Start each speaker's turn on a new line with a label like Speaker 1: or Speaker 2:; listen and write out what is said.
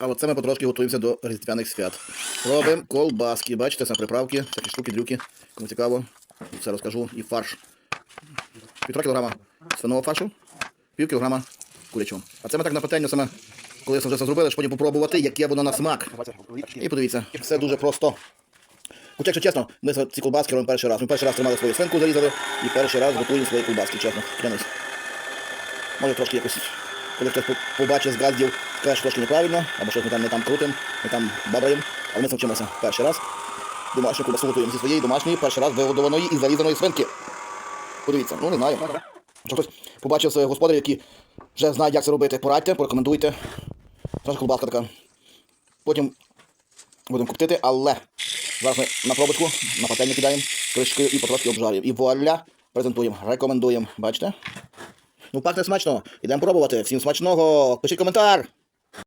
Speaker 1: А оце ми потрошки готуємося до різдвяних свят. Робимо колбаски. Бачите, це приправки, такі штуки, дрюки. Кому цікаво, все розкажу. І фарш. Півтора кілограма свиного фаршу, пів кілограма курячого. А це ми так на пательню саме, коли вже це зробили, щоб потім попробувати, яке воно на смак. І подивіться, все дуже просто. Хоча, якщо чесно, ми ці колбаски робимо перший раз. Ми перший раз тримали свою свинку, зарізали, і перший раз готуємо свої колбаски, чесно, клянусь. Може трошки якось, коли хтось побачить з газдів, скаже, що трошки неправильно, або щось ми там не там крутимо, не там бабаємо. Але ми це перший раз. Домашню колбасу готуємо зі своєї домашньої, перший раз вигодованої і зарізаної свинки. Подивіться, ну не знаю. Якщо хтось побачив господарів, які вже знають, як це робити, порадьте, порекомендуйте. Наша колбаска така. Потім будемо коптити, але зараз ми на пробочку, на пательню кидаємо кришкою і потрошки обжарюємо. І вуаля, презентуємо, рекомендуємо. Бачите? Ну, пахне смачно. Ідемо пробувати. Всім смачного. Пишіть коментар.